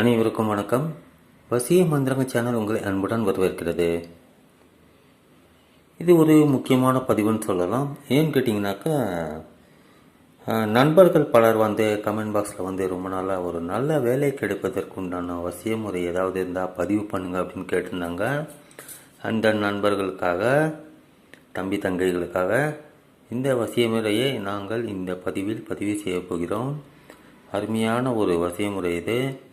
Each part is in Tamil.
அனைவருக்கும் வணக்கம். வசிய மந்திரங்க சேனல் உங்களை அன்புடன் வரவேற்கிறது. இது ஒரு முக்கியமான பதிவுன்னு சொல்லலாம். ஏன்னு கேட்டிங்கனாக்கா நண்பர்கள் பலர் வந்து கமெண்ட் பாக்ஸில் வந்து ரொம்ப நாளாக ஒரு நல்ல வேலை கிடைப்பதற்கு உண்டான வசிய முறை ஏதாவது இருந்தால் பதிவு பண்ணுங்க அப்படின்னு கேட்டிருந்தாங்க. அந்த நண்பர்களுக்காக தம்பி தங்கைகளுக்காக இந்த வசிய முறையை நாங்கள் இந்த பதிவில் பதிவு செய்ய போகிறோம். அருமையான ஒரு வசிய முறை இது.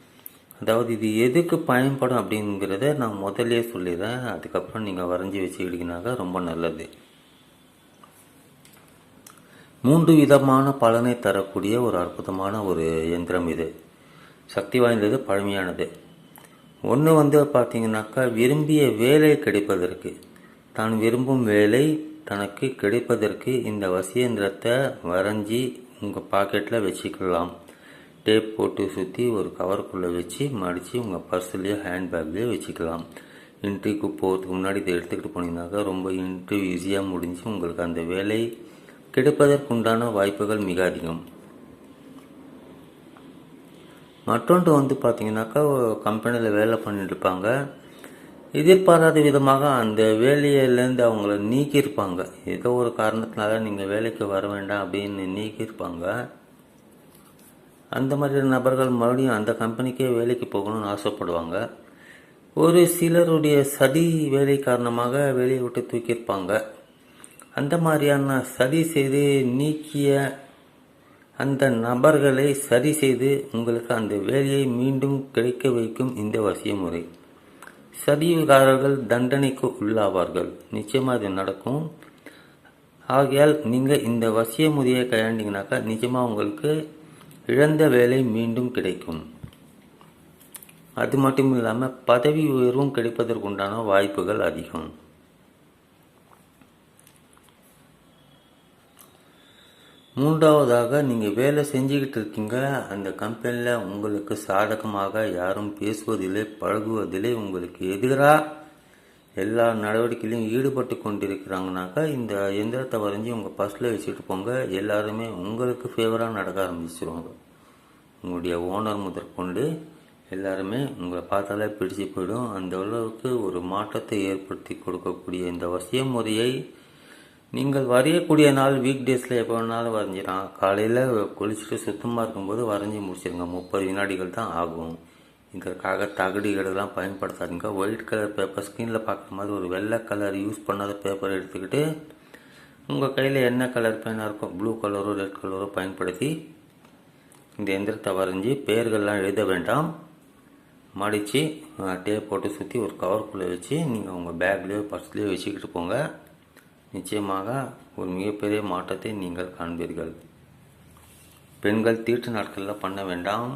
அதாவது இது எதுக்கு பயன்படும் அப்படிங்கிறத நான் முதல்ல சொல்லிடுறேன். அதுக்கப்புறம் நீங்கள் வரைஞ்சி வச்சுக்கிட்டீங்கனாக்கா ரொம்ப நல்லது. மூன்று விதமான பலனை தரக்கூடிய ஒரு அற்புதமான ஒரு எந்திரம் இது. சக்தி வாய்ந்தது பழமையானது. ஒன்று வந்து பார்த்திங்கனாக்கா விரும்பிய வேலை கிடைப்பதற்கு. தான் விரும்பும் வேலை தனக்கு கிடைப்பதற்கு இந்த வசியந்திரத்தை வரைஞ்சி உங்கள் பாக்கெட்டில் வச்சுக்கலாம். டேப் போட்டு சுற்றி ஒரு கவருக்குள்ளே வச்சு மடித்து உங்கள் பர்ஸ்லேயோ ஹேண்ட்பேக்லேயோ வச்சுக்கலாம். இன்ட்ரிக்கு போகிறதுக்கு முன்னாடி இதை எடுத்துக்கிட்டு போனீங்கன்னாக்கா ரொம்ப இன்ட்ரிவ் ஈஸியாக முடிஞ்சு உங்களுக்கு அந்த வேலை கிடைப்பதற்குண்டான வாய்ப்புகள் மிக அதிகம். மற்றொன்று வந்து பார்த்தீங்கன்னாக்கா கம்பெனியில் வேலை பண்ணிட்டு இருப்பாங்க. எதிர்பாராத விதமாக அந்த வேலையிலேருந்து அவங்கள நீக்கியிருப்பாங்க. ஏதோ ஒரு காரணத்தினால நீங்கள் வேலைக்கு வர வேண்டாம் அப்படின்னு நீக்கியிருப்பாங்க. அந்த மாதிரி நபர்கள் மறுபடியும் அந்த கம்பெனிக்கே வேலைக்கு போகணும்னு ஆசைப்படுவாங்க. ஒரு சிலருடைய சதி வேலை காரணமாக வேலையை விட்டு தூக்கியிருப்பாங்க. அந்த மாதிரியான சதி செய்து நீக்கிய அந்த நபர்களை சரி செய்து உங்களுக்கு அந்த வேலையை மீண்டும் கிடைக்க வைக்கும் இந்த வசிய முறை சதிவுகாரர்கள் தண்டனைக்கு உள்ளாவார்கள். நிச்சயமாக இது நடக்கும். ஆகையால் நீங்கள் இந்த வசிய முறையை கையாண்டிங்கனாக்கா நிச்சயமாக உங்களுக்கு இழந்த வேலை மீண்டும் கிடைக்கும். அது மட்டும் இல்லாமல் பதவி உயர்வும் கிடைப்பதற்குண்டான வாய்ப்புகள் அதிகம். மூன்றாவதாக நீங்கள் வேலை செஞ்சுக்கிட்டு இருக்கீங்க. அந்த கம்பெனியில் உங்களுக்கு சாதகமாக யாரும் பேசுவதில்லை பழகுவதில்லை. உங்களுக்கு எதிராக எல்லா நடவடிக்கையிலையும் ஈடுபட்டு கொண்டிருக்கிறாங்கனாக்கா இந்த எந்திரத்தை வரைஞ்சி உங்கள் பர்ஸில் வச்சுட்டு போங்க. எல்லாருமே உங்களுக்கு ஃபேவராக நடக்க ஆரம்பிச்சிருவாங்க. உங்களுடைய ஓனர் முதற்கொண்டு எல்லாருமே உங்களை பார்த்தாலே பிடிச்சு போயிடும். அந்த அளவுக்கு ஒரு மாற்றத்தை ஏற்படுத்தி கொடுக்கக்கூடிய இந்த வசிய முறையை நீங்கள் வரையக்கூடிய நாள் வீக் டேஸில் எப்போ வேணாலும் வரைஞ்சிடலாம். காலையில் குளிச்சுட்டு சுத்தமாக இருக்கும்போது வரைஞ்சி முடிச்சிருங்க. முப்பது வினாடிகள் தான் ஆகும். இதற்காக தகடுகளெல்லாம் பயன்படுத்தாதீங்க. ஒயிட் கலர் பேப்பர் ஸ்க்ரீனில் பார்க்குற மாதிரி ஒரு வெள்ளை கலர் யூஸ் பண்ணாத பேப்பர் எடுத்துக்கிட்டு உங்கள் கையில் என்ன கலர் பேனாக இருக்கோ ப்ளூ கலரோ ரெட் கலரோ பயன்படுத்தி இந்த எந்திரத்தை வரைஞ்சி பேர்கள்லாம் எழுத வேண்டாம். மடித்து டேப் போட்டு சுற்றி ஒரு கவருக்குள்ளே வச்சு நீங்கள் உங்கள் பேக்லேயோ பர்ஸ்லேயோ வச்சுக்கிட்டு போங்க. நிச்சயமாக ஒரு மிகப்பெரிய மாற்றத்தை நீங்கள் காண்பீர்கள். பெண்கள் தீட்டு நாட்களில் பண்ண வேண்டாம்.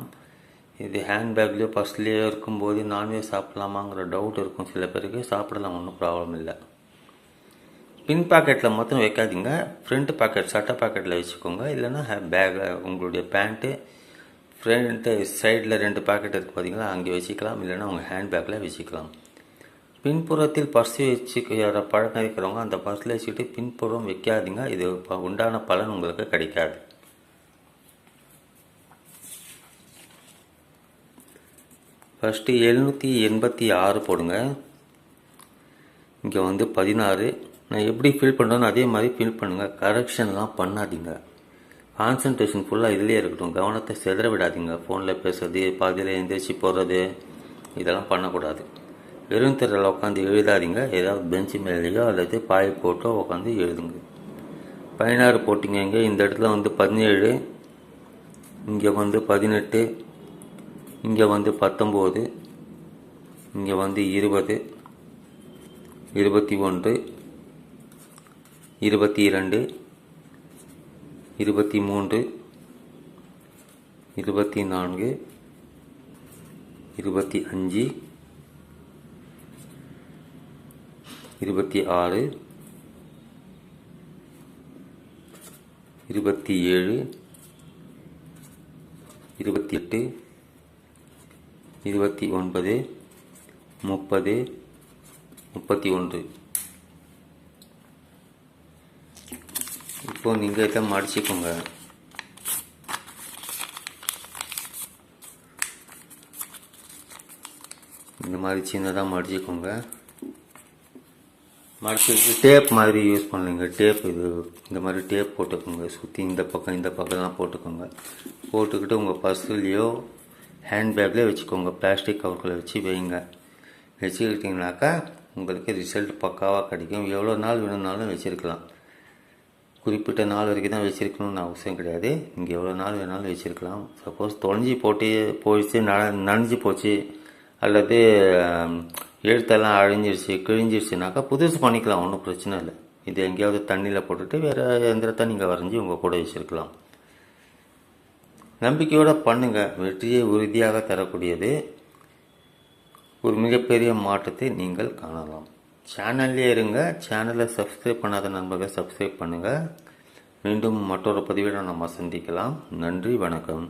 இது ஹேண்ட்பேக்லேயோ பர்ஸ்லேயோ இருக்கும்போது நான்வெஜ் சாப்பிட்லாமாங்கிற டவுட் இருக்கும் சில பேருக்கு. சாப்பிடலாம் ஒன்றும் ப்ராப்ளம் இல்லை. பின் பாக்கெட்டில் மட்டும் வைக்காதீங்க. ஃப்ரண்ட் பாக்கெட் சட்டை பாக்கெட்டில் வச்சுக்கோங்க. இல்லைன்னா பேக்கில் உங்களுடைய பேண்ட்டு ஃப்ரண்ட்டு சைடில் ரெண்டு பாக்கெட் இருக்குது பார்த்தீங்களா அங்கே வச்சுக்கலாம். இல்லைன்னா உங்கள் ஹேண்ட்பேக்கில் வச்சுக்கலாம். பின்புறத்தில் பர்ஸ் வச்சுக்கிற பழக்கம் இருக்கிறவங்க அந்த பர்ஸில் வச்சுக்கிட்டு பின்புறம் வைக்காதீங்க. இது ப- உண்டான பலன் உங்களுக்கு கிடைக்காது. ஃபஸ்ட்டு எழுநூற்றி எண்பத்தி ஆறு போடுங்க. இங்கே வந்து பதினாறு. நான் எப்படி ஃபில் பண்ணுறேன்னு அதே மாதிரி ஃபில் பண்ணுங்கள் கரெக்ஷன்லாம் பண்ணாதீங்க. கான்சன்ட்ரேஷன் ஃபுல்லாக இதுலேயே இருக்கட்டும். கவனத்தை செதற விடாதீங்க. ஃபோனில் பேசுறது பாதியில் எந்திரிச்சு போடுறது இதெல்லாம் பண்ணக்கூடாது. வெறும் திரையில் உட்காந்து எழுதாதீங்க. ஏதாவது பெஞ்சு மேலேயோ அல்லது பாய் போட்டோ உட்காந்து எழுதுங்க. பதினாறு போட்டிங்க இங்கே. இந்த இடத்துல வந்து பதினேழு. இங்கே வந்து பதினெட்டு. இங்கே வந்து பத்தொம்போது இங்கே வந்து இருபது இருபத்தி ஒன்று இருபத்தி இரண்டு இருபத்தி மூன்று இருபத்தி நான்கு இருபத்தி அஞ்சு இருபத்தி ஆறு இருபத்தி ஏழு இருபத்தி எட்டு இருபத்தி ஒன்பது முப்பது முப்பத்தி ஒன்று. இப்போ நீங்கள் இதை மடிச்சுக்கோங்க. மாதிரி சின்னதாக மடிச்சுக்கோங்க. மடிச்சுட்டு டேப் மாதிரி யூஸ் பண்ணலைங்க. டேப் இது இந்த மாதிரி டேப் போட்டுக்கோங்க. சுற்றி இந்த பக்கம் இந்த பக்கம்லாம் போட்டுக்கோங்க. போட்டுக்கிட்டு உங்கள் பர்ஸ்லேயோ ஹேண்ட்பேக்லேயே வச்சுக்கோங்க பிளாஸ்டிக் கவர்களை வச்சு வைங்க. வச்சுக்கிட்டிங்கனாக்கா உங்களுக்கு ரிசல்ட் பக்காவாக கிடைக்கும். எவ்வளோ நாள் வேணும்னாலும் வச்சுருக்கலாம். குறிப்பிட்ட நாள் வரைக்கும் தான் வச்சுருக்கணும்னு அவசியம் கிடையாது. இங்கே எவ்வளோ நாள் வேணாலும் வச்சுருக்கலாம். சப்போஸ் தொலைஞ்சி போட்டு போயிடுச்சு ந நனைஞ்சு போச்சு அல்லது எழுத்தெல்லாம் அழிஞ்சிருச்சு கிழிஞ்சிருச்சுனாக்கா புதுசு பண்ணிக்கலாம் ஒன்றும் பிரச்சனை இல்லை. இது எங்கேயாவது தண்ணியில் போட்டுட்டு வேறு எந்திரத்தை நீங்கள் வரைஞ்சி உங்கள் கூட வச்சுருக்கலாம். நம்பிக்கையோடு பண்ணுங்கள் வெற்றியை உறுதியாக தரக்கூடியது. ஒரு மிகப்பெரிய மாற்றத்தை நீங்கள் காணலாம். சேனல்லே இருங்க. சேனலை சப்ஸ்கிரைப் பண்ணாத நண்பர்கள் சப்ஸ்கிரைப் பண்ணுங்கள் மீண்டும் மற்றொரு பதிவில் நம்ம சந்திக்கலாம். நன்றி வணக்கம்.